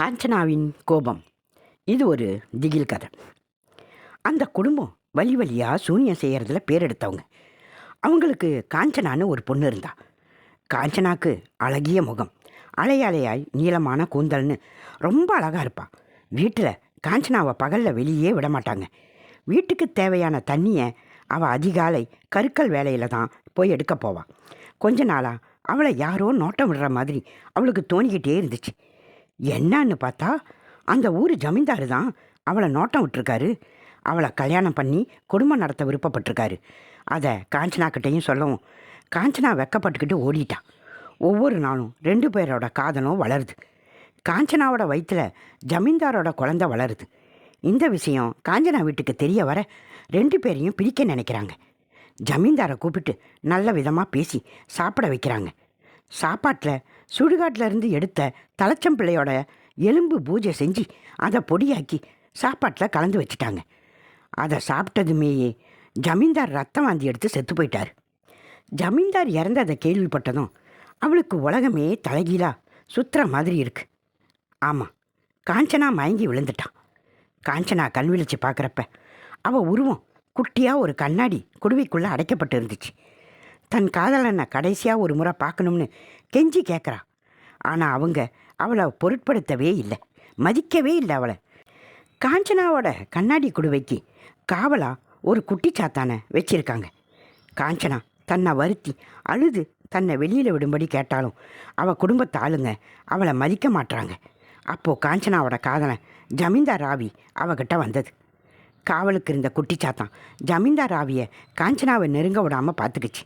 காஞ்சனாவின் கோபம். இது ஒரு திகில் கதை. அந்த குடும்பம் வழி வழியாக சூனியம் செய்கிறதுல பேர் எடுத்தவங்க அவங்களுக்கு காஞ்சனான்னு ஒரு பொண்ணு இருந்தா. காஞ்சனாக்கு அழகிய முகம். அலையலையாய் நீளமான கூந்தல்னு ரொம்ப அழகாக இருப்பாள் வீட்டில் காஞ்சனாவை பகலில் வெளியே விட மாட்டாங்க வீட்டுக்கு தேவையான தண்ணியை அவள் அதிகாலை கருக்கல் வேலையில் தான் போய் எடுக்க போவாள் கொஞ்ச நாளாக அவளை யாரோ நோட்டம் விடுற மாதிரி அவளுக்கு தோணிக்கிட்டே இருந்துச்சு. என்னன்னு பார்த்தா அந்த ஊர் ஜமீன்தாரு தான் அவளை நோட்டம் விட்டுருக்காரு. அவளை கல்யாணம் பண்ணி குடும்பம் நடத்த விருப்பப்பட்டிருக்காரு. அதை காஞ்சனாக்கிட்டையும் சொல்லவும் காஞ்சனா வெக்கப்பட்டுக்கிட்டு ஓடிட்டான் ஒவ்வொரு நாளும் ரெண்டு பேரோட காதலும் வளருது. காஞ்சனாவோட வயிற்றுல ஜமீன்தாரோட குழந்தை வளருது. இந்த விஷயம் காஞ்சனா வீட்டுக்கு தெரிய வர ரெண்டு பேரையும் பிரிக்க நினைக்கிறாங்க. ஜமீன்தாரை கூப்பிட்டு நல்ல விதமாக பேசி சாப்பிட வைக்கிறாங்க. சாப்பாட்டில் சுடுகாட்டிலருந்து எடுத்த தலைச்சம்பிள்ளையோட எலும்பு பூஜை செஞ்சு அதை பொடியாக்கி சாப்பாட்டில் கலந்து வச்சிட்டாங்க. அதை சாப்பிட்டதுமேயே ஜமீன்தார் ரத்தம் வாந்தி எடுத்து செத்து போயிட்டார். ஜமீன்தார் இறந்ததை கேள்விப்பட்டதும் அவளுக்கு உலகமே தலைகீழா சுத்துற மாதிரி இருக்கு. ஆமாம் காஞ்சனா மயங்கி விழுந்துட்டான். காஞ்சனா கண் விழிச்சு பார்க்குறப்ப அவள் உருவம் குட்டியாக ஒரு கண்ணாடி குடுவைக்குள்ளே அடைக்கப்பட்டு இருந்துச்சு. தன் காதலனை கடைசியாக ஒரு முறை பார்க்கணும்னு கெஞ்சி கேட்குறா ஆனால் அவங்க அவளை பொருட்படுத்தவே இல்லை. மதிக்கவே இல்லை அவளை. காஞ்சனாவோட கண்ணாடி குடுவைக்கு காவலா ஒரு குட்டி சாத்தானை வச்சிருக்காங்க. காஞ்சனா தன்னை வருத்தி அழுது தன்னை வெளியில் விடும்படி கேட்டாலும் அவள் குடும்பத்தை ஆளுங்க அவளை மதிக்க மாட்றாங்க. அப்போது காஞ்சனாவோட காதலை ஜமீன்தார் ராவி அவகிட்ட வந்தது. காவலுக்கு இருந்த குட்டிச்சாத்தான் ஜமீன்தார் ராவியை காஞ்சனாவை நெருங்க விடாமல் பார்த்துக்கிச்சு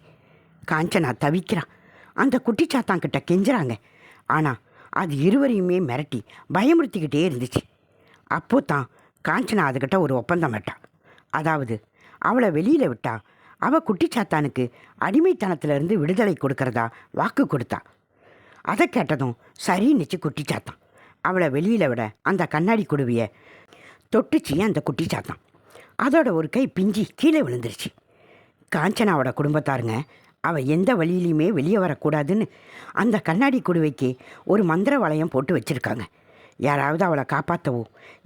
காஞ்சனா தவிக்கிறான். அந்த குட்டி கெஞ்சுறாங்க. ஆனால் அது இருவரையுமே மிரட்டி பயமுறுத்திக்கிட்டே இருந்துச்சு. அப்போ தான் காஞ்சனா அதுக்கிட்ட ஒரு ஒப்பந்தம் விட்டான். அதாவது அவளை வெளியில் விட்டா அவள் குட்டிச்சாத்தானுக்கு அடிமைத்தனத்திலிருந்து விடுதலை கொடுக்கறதா வாக்கு கொடுத்தா. அதை கேட்டதும் சரின்னுச்சு குட்டிச்சாத்தான் அவளை வெளியில் விட அந்த கண்ணாடி குடுவியை தொட்டுச்சு அந்த குட்டிச்சாத்தான் அதோட ஒரு கை பிஞ்சி கீழே விழுந்துருச்சு. காஞ்சனாவோட குடும்பத்தாருங்க அவள் எந்த வழியிலையுமே வெளியே வரக்கூடாதுன்னு அந்த கண்ணாடி குடுவைக்கு ஒரு மந்திர வளையம் போட்டு வச்சுருக்காங்க. யாராவது அவளை காப்பாற்றவோ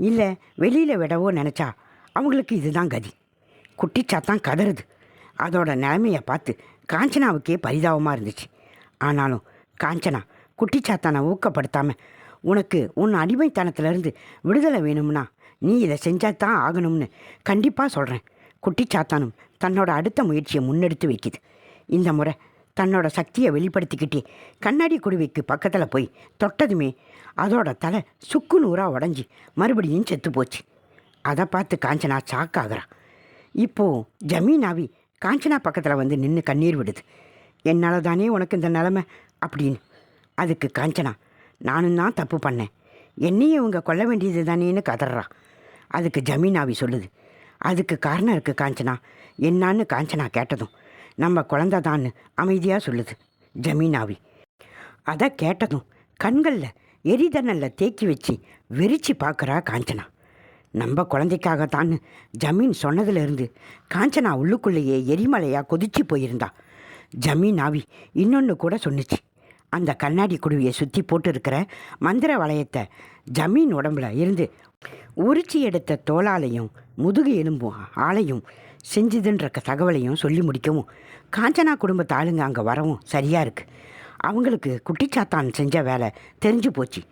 இல்லை வெளியில் விடவோ நினச்சா அவங்களுக்கு இதுதான் கதி. குட்டிச்சாத்தான் கதறுது. அதோட நிலைமையை பார்த்து காஞ்சனாவுக்கே பரிதாபமாக இருந்துச்சு. ஆனாலும் காஞ்சனா குட்டிச்சாத்தானை ஊக்கப்படுத்தாமல் உனக்கு உன் அடிமைத்தனத்திலிருந்து விடுதலை வேணும்னா நீ இதை செஞ்சால் தான் ஆகணும்னு கண்டிப்பாக சொல்கிறேன் குட்டிச்சாத்தானும் தன்னோட அடுத்த முயற்சியை முன்னெடுத்து வைக்குது. இந்த முறை தன்னோட சக்தியை வெளிப்படுத்திக்கிட்டே கண்ணாடி குடுவைக்கு பக்கத்தில் போய் தொட்டதுமே அதோட தலை சுக்கு நூறாக உடஞ்சி மறுபடியும் செத்து போச்சு. அதை பார்த்து காஞ்சனா சாக்காகிறா இப்போ ஜமீனாவி காஞ்சனா பக்கத்தில் வந்து நின்று கண்ணீர் விடுது. என்னால் தானே உனக்கு இந்த நிலமை? அப்படின்னு. அதுக்கு காஞ்சனா நானும் தான் தப்பு பண்ணேன். என்னையும் இவங்க கொல்ல வேண்டியது தானேன்னு கதறா அதுக்கு ஜமீனாவி சொல்லுது. அதுக்கு காரணம் இருக்குது காஞ்சனா. என்னான்னு காஞ்சனா கேட்டதும் நம்ம குழந்தை தான்னு அமைதியாக சொல்லுது ஜமீனாவி. அதை கேட்டதும் கண்களில் எரிதனலில் தேக்கி வச்சு வெறிச்சு பார்க்குறா காஞ்சனா. நம்ம குழந்தைக்காகத்தான்னு ஜமீன் சொன்னதிலிருந்து காஞ்சனா உள்ளுக்குள்ளேயே எரிமலையாக கொதிச்சு போயிருந்தா. ஜமீன் ஆவி இன்னொன்று கூட சொன்னிச்சு. அந்த கண்ணாடி குடுவியை சுற்றி போட்டிருக்கிற மந்திர வளையத்தை ஜமீன் உடம்புல இருந்து உரிச்சி எடுத்த தோளாலையும் முதுகு எலும்பும் ஆளையும் செஞ்சுதுன்ற தகவலையும் சொல்லி முடிக்கவும் காஞ்சனா குடும்பத்து ஆளுங்க அங்கே வரவும் சரியாக இருக்கு. அவங்களுக்கு குட்டிச்சாத்தான் செஞ்ச வேலை தெரிஞ்சு போச்சு.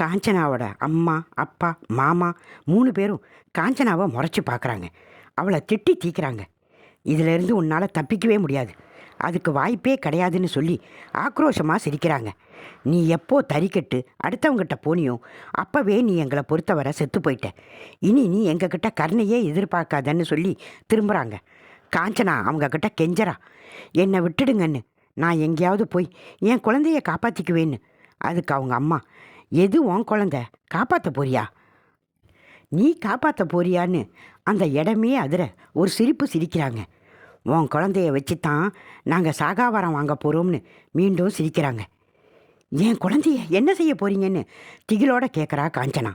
காஞ்சனாவோட அம்மா அப்பா மாமா மூணு பேரும் காஞ்சனாவை முறைச்சி பார்க்குறாங்க அவளை திட்டி தீக்கிறாங்க. இதிலிருந்து உன்னால் தப்பிக்கவே முடியாது. அதுக்கு வாய்ப்பே கிடையாதுன்னு சொல்லி ஆக்ரோஷமாக சிரிக்கிறாங்க. நீ எப்போ தறிக்கட்டு அடுத்தவங்கிட்ட போனியோ அப்போவே நீ எங்களை பொறுத்தவரை செத்து போயிட்ட. இனி நீ எங்ககிட்ட கருணையே எதிர்பார்க்காதன்னு சொல்லி திரும்புகிறாங்க காஞ்சனா அவங்கக்கிட்ட கெஞ்சரா என்னை விட்டுடுங்கன்னு. நான் எங்கேயாவது போய் என் குழந்தைய காப்பாற்றிக்குவேன்னு அதுக்கு அவங்க அம்மா எது உன் குழந்த? காப்பாற்ற போறியா? நீ காப்பாற்ற போறியான்னு அந்த இடமே அதிர ஒரு சிரிப்பு சிரிக்கிறாங்க. உன் குழந்தைய வச்சு தான் நாங்கள் சாகாவரம் வாங்க போகிறோம்னு மீண்டும் சிரிக்கிறாங்க. என் குழந்தைய என்ன செய்ய போறீங்கன்னு திகிலோட கேட்குறா காஞ்சனா.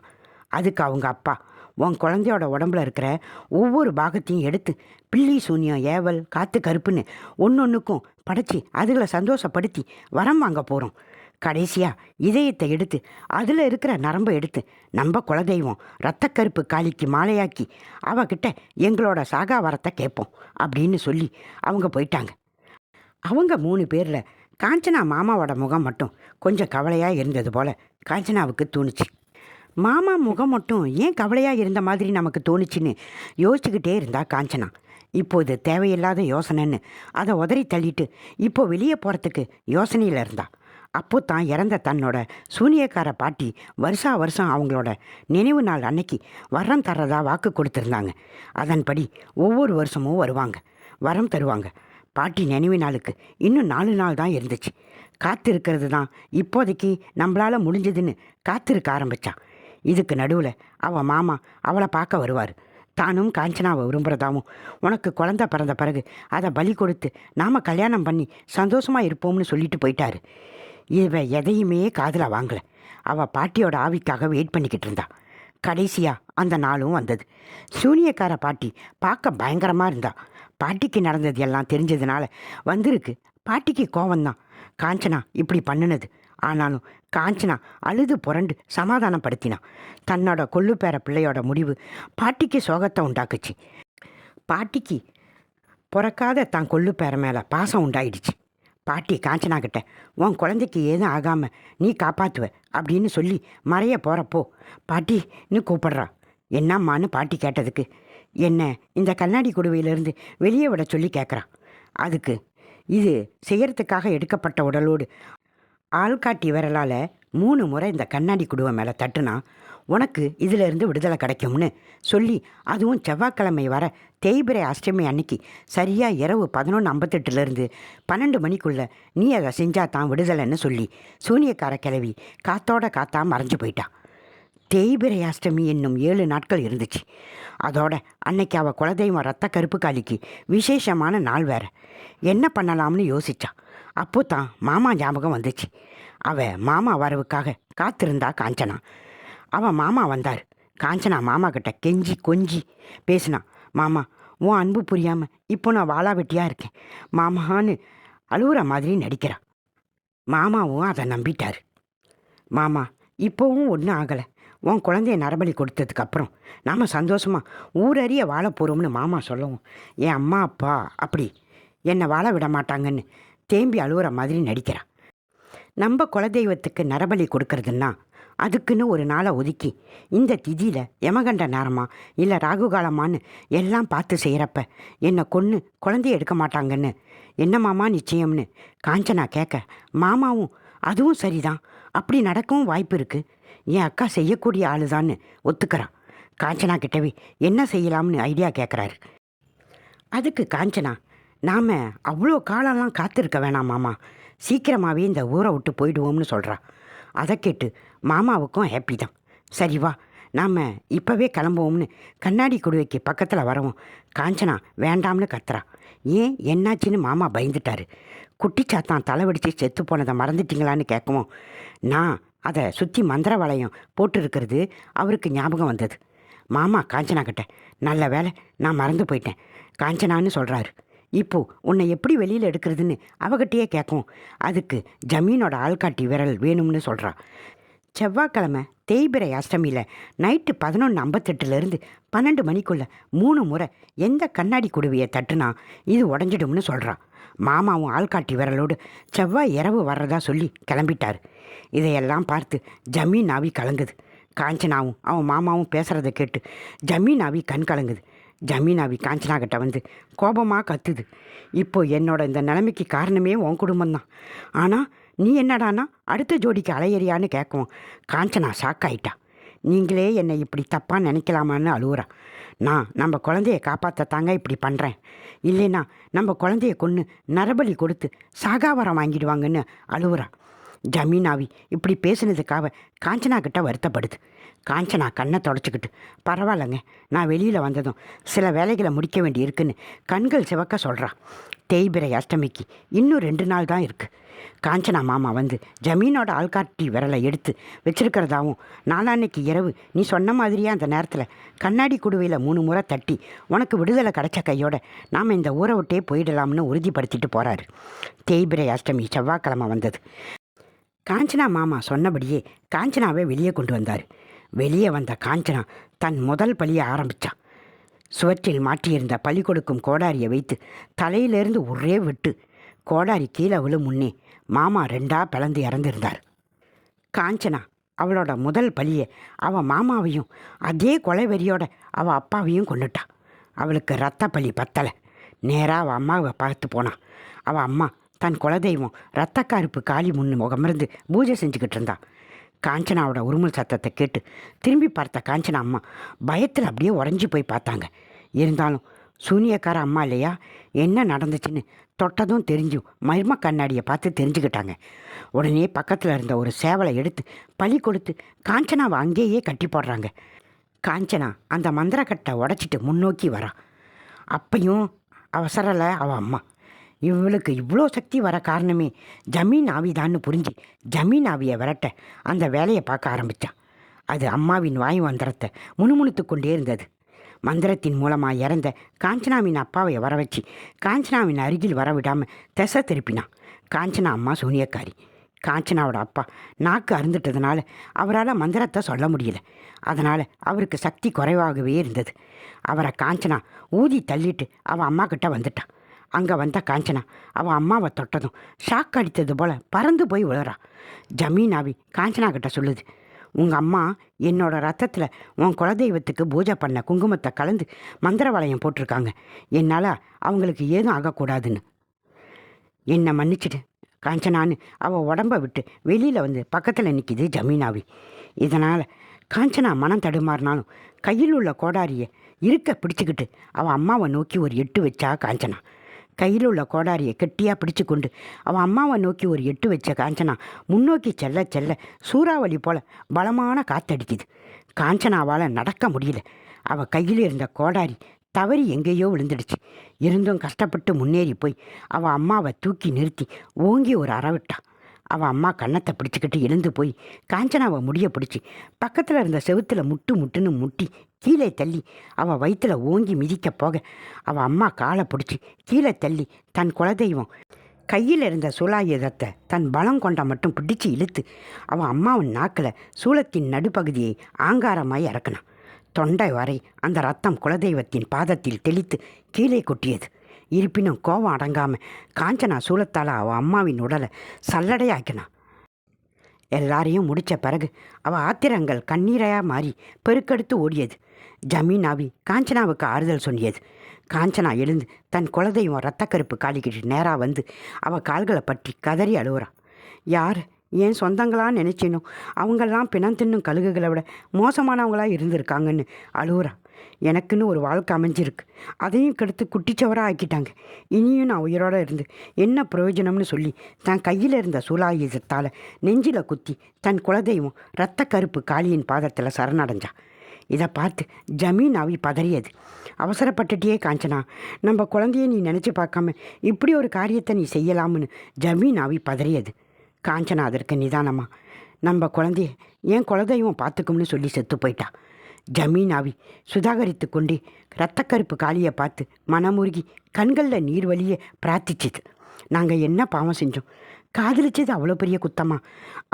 அதுக்கு அவங்க அப்பா உன் குழந்தையோட உடம்புல இருக்கிற ஒவ்வொரு பாகத்தையும் எடுத்து பில்லி சூன்யம் ஏவல் காற்று கருப்புன்னு ஒன்று ஒன்றுக்கும் படைச்சி அதுகளை சந்தோஷப்படுத்தி வரம் வாங்க போகிறோம் கடைசியாக இதயத்தை எடுத்து அதில் இருக்கிற நரம்பை எடுத்து நம்ம குலதெய்வம் ரத்தக்கருப்பு காளிக்கு மாலையாக்கி அவகிட்ட எங்களோட சாகா வரத்தை கேட்போம் அப்படின்னு சொல்லி அவங்க போயிட்டாங்க. அவங்க மூணு பேரில் காஞ்சனா மாமாவோட முகம் மட்டும் கொஞ்சம் கவலையாக இருந்தது போல் காஞ்சனாவுக்கு தோணுச்சு. மாமா முகம் மட்டும் ஏன் கவலையாக இருந்த மாதிரி நமக்கு தோணுச்சுன்னு யோசிச்சுக்கிட்டே இருந்தா காஞ்சனா. இப்போ இது தேவையில்லாத யோசனைன்னு அதை உதறி தள்ளிட்டு இப்போ வெளியே போகிறதுக்கு யோசனையில் இருந்தா. அப்போ தான் இறந்த தன்னோட சூனியக்கார பாட்டி வருஷா வருஷம் அவங்களோட நினைவு நாள் அன்னைக்கு வரம் தர்றதா வாக்கு கொடுத்துருந்தாங்க. அதன்படி ஒவ்வொரு வருஷமும் வருவாங்க. வரம் தருவாங்க. பாட்டி நினைவு நாளுக்கு இன்னும் நாலு நாள் தான் இருந்துச்சு. காத்திருக்கிறது தான் இப்போதைக்கு நம்மளால் முடிஞ்சதுன்னு காத்திருக்க ஆரம்பித்தான் இதுக்கு நடுவில் அவள் மாமா அவளை பார்க்க வருவார். தானும் காஞ்சனாவை விரும்புகிறதாவும் உனக்கு குழந்த பிறந்த பிறகு அதை பலி கொடுத்து நாம் கல்யாணம் பண்ணி சந்தோஷமாக இருப்போம்னு சொல்லிட்டு போயிட்டாரு. இவன் எதையுமே காதில் வாங்கலை. அவள் பாட்டியோட ஆவிக்காக வெயிட் பண்ணிக்கிட்டு இருந்தா. கடைசியாக அந்த நாளும் வந்தது. சூனியக்கார பாட்டி பார்க்க பயங்கரமாக இருந்தா. பாட்டிக்கு நடந்தது எல்லாம் தெரிஞ்சதுனால வந்திருக்கு. பாட்டிக்கு கோவம்தான். காஞ்சனா இப்படி பண்ணுனது. ஆனாலும் காஞ்சனா அழுது புரண்டு சமாதானப்படுத்தினான் தன்னோட கொள்ளுப்பேர பிள்ளையோட முடிவு பாட்டிக்கு சோகத்தை உண்டாக்குச்சு. பாட்டிக்கு பிறக்காத தான் கொள்ளுப்பேர மேலே பாசம் உண்டாயிடுச்சு. பாட்டி காஞ்சனாக்கிட்ட உன் குழந்தைக்கு ஏதும் ஆகாமல் நீ காப்பாற்றுவ அப்படின்னு சொல்லி மறைய போகிறப்போ பாட்டின்னு கூப்பிட்றா. என்னம்மான்னு பாட்டி கேட்டதுக்கு என்ன இந்த கண்ணாடி குடுவையிலேருந்து வெளியே விட சொல்லி கேட்குறான் அதுக்கு இது செய்யறதுக்காக எடுக்கப்பட்ட உடலோடு ஆள்காட்டி விரலால் மூணு முறை இந்த கண்ணாடி குடுவை மேலே தட்டுனா உனக்கு இதிலிருந்து விடுதலை கிடைக்கும்னு சொல்லி அதுவும் செவ்வாய்க்கிழமை வர தேய்பிரை அஷ்டமி அன்னைக்கு சரியாக இரவு பதினொன்று ஐம்பத்தெட்டுலேருந்து பன்னெண்டு மணிக்குள்ளே நீ அதை செஞ்சா தான் விடுதலைன்னு சொல்லி சூனியக்கார கிளவி காத்தோட காத்தா மறைஞ்சு போயிட்டான் தேய்பிரை அஷ்டமி என்னும் ஏழு நாட்கள் இருந்துச்சு. அதோட அன்னைக்கு அவள் குலதெய்வம் ரத்த கருப்பு காளிக்கு விசேஷமான நாள் வேற. என்ன பண்ணலாம்னு யோசிச்சா. அப்போ தான் மாமா ஞாபகம் வந்துச்சு. அவள் மாமா வரவுக்காக காத்திருந்தா காஞ்சனா. அவன் மாமா வந்தார். காஞ்சனா மாமா கிட்ட கெஞ்சி கொஞ்சி பேசினான். மாமா உன் அன்பு புரியாமல் இப்போ நான் வாளா வெட்டியாக இருக்கேன். மாமான்னு அழுகுற மாதிரி நடிக்கிறான். மாமாவும் அதை நம்பிட்டார். மாமா இப்போவும் ஒன்றும் ஆகலை. உன் குழந்தைய நரபலி கொடுத்ததுக்கு அப்புறம் நாம் சந்தோஷமாக ஊரறிய வாழ போகிறோம்னு மாமா சொல்லவும் என் அம்மா அப்பா அப்படி என்னை வாழ விட மாட்டாங்கன்னு தேம்பி அழுகிற மாதிரி நடிக்கிறான். நம்ம குலதெய்வத்துக்கு நரபலி கொடுக்கறதுன்னா அதுக்குன்னு ஒரு நாளை ஒதுக்கி. இந்த திதியில் யமகண்ட நேரமா இல்லை ராகு காலமான்னு எல்லாம் பார்த்து செய்கிறப்ப என்னை கொன்று குழந்தைய எடுக்க மாட்டாங்கன்னு. என்ன மாமா நிச்சயம்னு காஞ்சனா கேட்க மாமாவும் அதுவும் சரிதான். அப்படி நடக்கவும் வாய்ப்பு இருக்குது என் அக்கா செய்யக்கூடிய ஆளுதான்னு ஒத்துக்கிறான் காஞ்சனா கிட்டவே என்ன செய்யலாம்னு ஐடியா கேட்குறாரு. அதுக்கு காஞ்சனா நாம் அவ்வளோ காலம்லாம் காத்திருக்க வேணாம் மாமா. சீக்கிரமாகவே இந்த ஊரை விட்டு போயிடுவோம்னு சொல்கிறா அதை கேட்டு மாமாவுக்கும் ஹாப்பி தான். சரி வா நாம் இப்போவே கிளம்புவோம்னு கண்ணாடி குடுவைக்கு பக்கத்தில் வரவும் காஞ்சனா வேண்டாம்னு கத்துறா. ஏன் என்னாச்சுன்னு மாமா பயந்துட்டாரு. குட்டிச்சாத்தான் தலைவடித்து செத்து போனதை மறந்துட்டிங்களான்னு கேட்கவும் நான் அதை சுற்றி மந்திர வளையம் போட்டிருக்கிறது அவருக்கு ஞாபகம் வந்தது. மாமா காஞ்சனா கிட்ட நல்ல வேலை நான் மறந்து போயிட்டேன் காஞ்சனான்னு சொல்கிறாரு இப்போ உன்னை எப்படி வெளியில் எடுக்கிறதுன்னு அவகிட்டயே கேட்கும் அதுக்கு ஜமீனோட ஆள்காட்டி விரல் வேணும்னு சொல்கிறா செவ்வாய்க்கிழமை தேய்பிரை அஷ்டமியில் நைட்டு பதினொன்று ஐம்பத்தெட்டுலேருந்து பன்னெண்டு மணிக்குள்ளே மூணு முறை எந்த கண்ணாடி குடுவையை தட்டுனா இது உடஞ்சிடும்னு சொல்கிறான் மாமாவும் ஆள்காட்டி விரலோடு செவ்வாய் இரவு வர்றதா சொல்லி கிளம்பிட்டார். இதையெல்லாம் பார்த்து ஜமீன் ஆவி கலங்குது. காஞ்சனாவும் அவன் மாமாவும் பேசுகிறத கேட்டு ஜமீன் ஆவி கண் கலங்குது. ஜமீனாவி காஞ்சனா கிட்ட வந்து கோபமாக கத்துது. இப்போ என்னோட இந்த நிலைமைக்கு காரணமே உன் குடும்பம்தான். ஆனால் நீ என்னடானா அடுத்த ஜோடிக்கு அலையறியான்னு கேட்கும் காஞ்சனா ஷாக் ஆயிட்டா. நீங்களே என்னை இப்படி தப்பாக நினைக்கலாமான்னு அழுகுறா நான் நம்ம குழந்தைய காப்பாற்றத்தாங்க இப்படி பண்ணுறேன் இல்லைன்னா நம்ம குழந்தைய கொன்று நரபலி கொடுத்து சாகாவரம் வாங்கிடுவாங்கன்னு அழுவுறா. ஜமீனாவி இப்படி பேசுனதுக்காக காஞ்சனா கிட்ட வருத்தப்படுது. காஞ்சனா கண்ணை தொடச்சிக்கிட்டு பரவாயில்லைங்க நான் வெளியில் வந்ததும் சில வேலைகளை முடிக்க வேண்டி இருக்குன்னு கண்கள் சிவக்க சொல்கிறா தேய்பிரை அஷ்டமிக்கு. இன்னும் ரெண்டு நாள் தான் இருக்குது காஞ்சனா மாமா வந்து ஜமீனோட ஆள்காட்டி விரலை எடுத்து வச்சிருக்கிறதாவும் நாளான்னைக்கு இரவு நீ சொன்ன மாதிரியே அந்த நேரத்தில்? கண்ணாடி குடுவையில் மூணு முறை தட்டி உனக்கு விடுதலை கிடைச்ச கையோட நாம் இந்த ஊரை விட்டே போயிடலாம்னு உறுதிப்படுத்திட்டு போகிறாரு தேய்பிரை அஷ்டமி செவ்வாய்க்கிழமை வந்தது. காஞ்சனா மாமா சொன்னபடியே காஞ்சனாவை வெளியே கொண்டு வந்தார். வெளியே வந்த காஞ்சனா தன் முதல் பலியை ஆரம்பித்தான் சுவற்றில் மாட்டியிருந்த பழி கொடுக்கும் கோடாரியை வைத்து தலையிலிருந்து ஒரே வெட்டு. கோடாரி கீழே விழும் முன்னே மாமா ரெண்டா பிளந்து இறந்திருந்தார். காஞ்சனா அவளோட முதல் பலியை அவள் மாமாவையும் அதே கொலை வெறியோட அவள் அப்பாவையும் கொண்டுட்டா அவளுக்கு ரத்த பலி பத்தலை. நேராக அவள் அம்மாவை பார்த்து போனான் அவள் அம்மா தன் குலதெய்வம் ரத்தக்காருப்பு காளி முன்னு முகமிருந்து பூஜை செஞ்சுக்கிட்டு இருந்தான் காஞ்சனாவோட உருமல் சத்தத்தை கேட்டு திரும்பி பார்த்த காஞ்சனா அம்மா பயத்தில் அப்படியே உறைஞ்சி போய் பார்த்தாங்க. இருந்தாலும் சூனியக்கார அம்மா இல்லையா? என்ன நடந்துச்சுன்னு தொட்டதும் தெரிஞ்சும் மர்ம கண்ணாடியை பார்த்து தெரிஞ்சுக்கிட்டாங்க. உடனே பக்கத்தில் இருந்த ஒரு சேவலை எடுத்து பழி கொடுத்து காஞ்சனாவை அங்கேயே கட்டி போடுறாங்க. காஞ்சனா அந்த மந்திரக்கட்டை உடச்சிட்டு முன்னோக்கி வரா. அப்பையும் அவசரலை அவள் அம்மா. இவளுக்கு இவ்வளோ சக்தி வர காரணமே ஜமீன் ஆவிதான்னு புரிஞ்சு ஜமீன் ஆவியை விரட்ட அந்த வேலையை பார்க்க ஆரம்பித்தான் அது அம்மாவின் வாய் மந்திரத்தை முணுமுணுத்து கொண்டே இருந்தது. மந்திரத்தின் மூலமாக இறந்த காஞ்சனாவின் அப்பாவை வர வச்சு காஞ்சனாவின் அருகில் வர விடாமல் திசை திருப்பினான். காஞ்சனா அம்மா சூனியக்காரி. காஞ்சனாவோட அப்பா நாக்கு அருந்துட்டதுனால அவரால் மந்திரத்தை சொல்ல முடியல. அதனால் அவருக்கு சக்தி குறைவாகவே இருந்தது. அவரை காஞ்சனா ஊதி தள்ளிட்டு அவள் அம்மா கிட்ட வந்துட்டான். அங்கே வந்த காஞ்சனா அவள் அம்மாவை தொட்டதும் ஷாக் அடித்தது போல் பறந்து போய் விழுறா. ஜமீனாவி காஞ்சனா கிட்ட சொல்லுது உங்கள் அம்மா என்னோட ரத்தத்தில் உன் குலதெய்வத்துக்கு பூஜை பண்ண குங்குமத்தை கலந்து மந்திரவாளையம் போட்டிருக்காங்க. என்னால் அவங்களுக்கு ஏதும் ஆகக்கூடாதுன்னு. என்னை மன்னிச்சிடு காஞ்சனான்னு அவள் உடம்ப விட்டு வெளியில் வந்து பக்கத்தில் நிற்கிது ஜமீனாவி. இதனால் காஞ்சனா மனம் தடுமாறினாலும் கையில் உள்ள கோடாரியை இருக்க பிடிச்சிக்கிட்டு அவள் அம்மாவை நோக்கி ஒரு எட்டு வச்சா காஞ்சனா. கையில் உள்ள கோடாரியை கெட்டியாக பிடிச்சு கொண்டு அவன் அம்மாவை நோக்கி ஒரு எட்டு வச்ச காஞ்சனா முன்னோக்கி செல்ல செல்ல சூறாவளி போல பலமான காத்தடிக்குது. காஞ்சனாவால் நடக்க முடியல. அவள் கையில் இருந்த கோடாரி தவறி எங்கேயோ விழுந்துடுச்சு. இருந்தும் கஷ்டப்பட்டு முன்னேறி போய் அவள் அம்மாவை தூக்கி நிறுத்தி ஓங்கி ஒரு அறவிட்டான் அவள் அம்மா கன்னத்தை பிடிச்சிக்கிட்டு எழுந்து போய் காஞ்சனாவை முடிய பிடிச்சி பக்கத்தில் இருந்த செவுத்துல முட்டு முட்டுன்னு முட்டி கீழே தள்ளி அவள் வயிற்றுல ஓங்கி மிதிக்க போக அவள் அம்மா காலை பிடிச்சி கீழே தள்ளி தன் குலதெய்வம் கையில் இருந்த சூலாயுதத்தை தன் பலம் கொண்ட மட்டும் பிடிச்சு இழுத்து அவன் அம்மாவின் நாக்கில் சூளத்தின் நடுப்பகுதியை ஆங்காரமாய் இறக்கினான். தொண்டை வரை அந்த ரத்தம் குலதெய்வத்தின் பாதத்தில் தெளித்து கீழே கொட்டியது. இருப்பினும் கோபம் அடங்காம காஞ்சனா சூலத்தால் அவள் அம்மாவின் உடலை சல்லடையாக்கினான் எல்லாரையும் முடித்த பிறகு அவள் ஆத்திரங்கள் கண்ணீரையாக மாறி பெருக்கெடுத்து ஓடியது. ஜமீனாவி காஞ்சனாவுக்கு ஆறுதல் சொல்லியது. காஞ்சனா எழுந்து தன் குலதெய்வம் ரத்தக்கருப்பு காலிக்கிட்டு நேராக வந்து அவள் கால்களை பற்றி கதறி அழுவுறான் யார்? ஏன் சொந்தங்களாக நினச்சினோ? அவங்கெல்லாம் பிணம் தின்னும் கழுகுகளை விட மோசமானவங்களாக இருந்திருக்காங்கன்னு அழுவுறா. எனக்குன்னு ஒரு வாழ்க்கை அமைஞ்சிருக்கு. அதையும் கெடுத்து குட்டிச்சவராக ஆக்கிட்டாங்க. இனியும் நான் உயிரோடு இருந்து என்ன பிரயோஜனம்னு சொல்லி தன் கையில் இருந்த சூலாயுதத்தால் நெஞ்சில் குத்தி தன் குலதெய்வம் இரத்த கருப்பு காளியின் பாதத்தில் சரணடைஞ்சா. இதை பார்த்து ஜமீன் அவி பதறியது. அவசரப்பட்டுட்டே காஞ்சனா நம்ம குழந்தைய நீ நினச்சி பார்க்காம இப்படி ஒரு காரியத்தை நீ செய்யலாம்னு ஜமீன் அவி பதறியது. காஞ்சனா அதற்கு நிதானமா நம்ம குழந்தைய ஏன் குலதெய்வம் பார்த்துக்கும்னு சொல்லி செத்து போயிட்டா. ஜமீன் ஆவி சுதாகரித்து கொண்டே இரத்தக்கருப்பு காளியை பார்த்து மனமுருகி கண்களில் நீர் வழிய பிரார்த்திச்சது. நாங்கள் என்ன பாவம் செஞ்சோம்? காதலிச்சது அவ்வளோ பெரிய குத்தமா?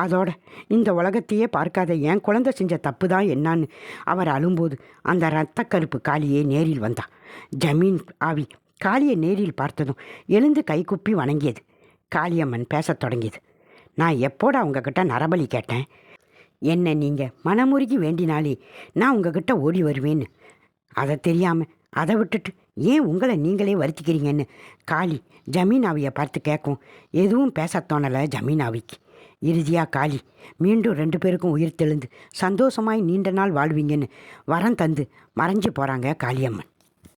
அதோட இந்த உலகத்தையே பார்க்காத என் குழந்தை செஞ்ச தப்பு தான் என்னான்னு அவர் அழும்போது அந்த இரத்தக்கருப்பு காளியே நேரில் வந்தா. ஜமீன் ஆவி காளியை நேரில் பார்த்ததும் எழுந்து கைக்குப்பி வணங்கியது. காளியம்மன் பேசத் தொடங்கியது. நான் எப்போட அவங்கக்கிட்ட நரபலி கேட்டேன்? என்ன நீங்கள் மனமுருகி வேண்டினாலே நான் உங்ககிட்ட ஓடி வருவேன்னு. அதை தெரியாமல் அதை விட்டுட்டு ஏன் உங்களை நீங்களே வருத்திக்கிறீங்கன்னு? காளி ஜமீனாவியை பார்த்து கேட்கும் எதுவும் பேசத் தோணலை ஜமீனாவிக்கு. இறுதியாக காளி மீண்டும் ரெண்டு பேருக்கும் உயிர் தெழுந்து சந்தோஷமாய் நீண்ட நாள் வாழ்வீங்கன்னு வரம் தந்து மறைஞ்சு போகிறாங்க காளியம்மன்.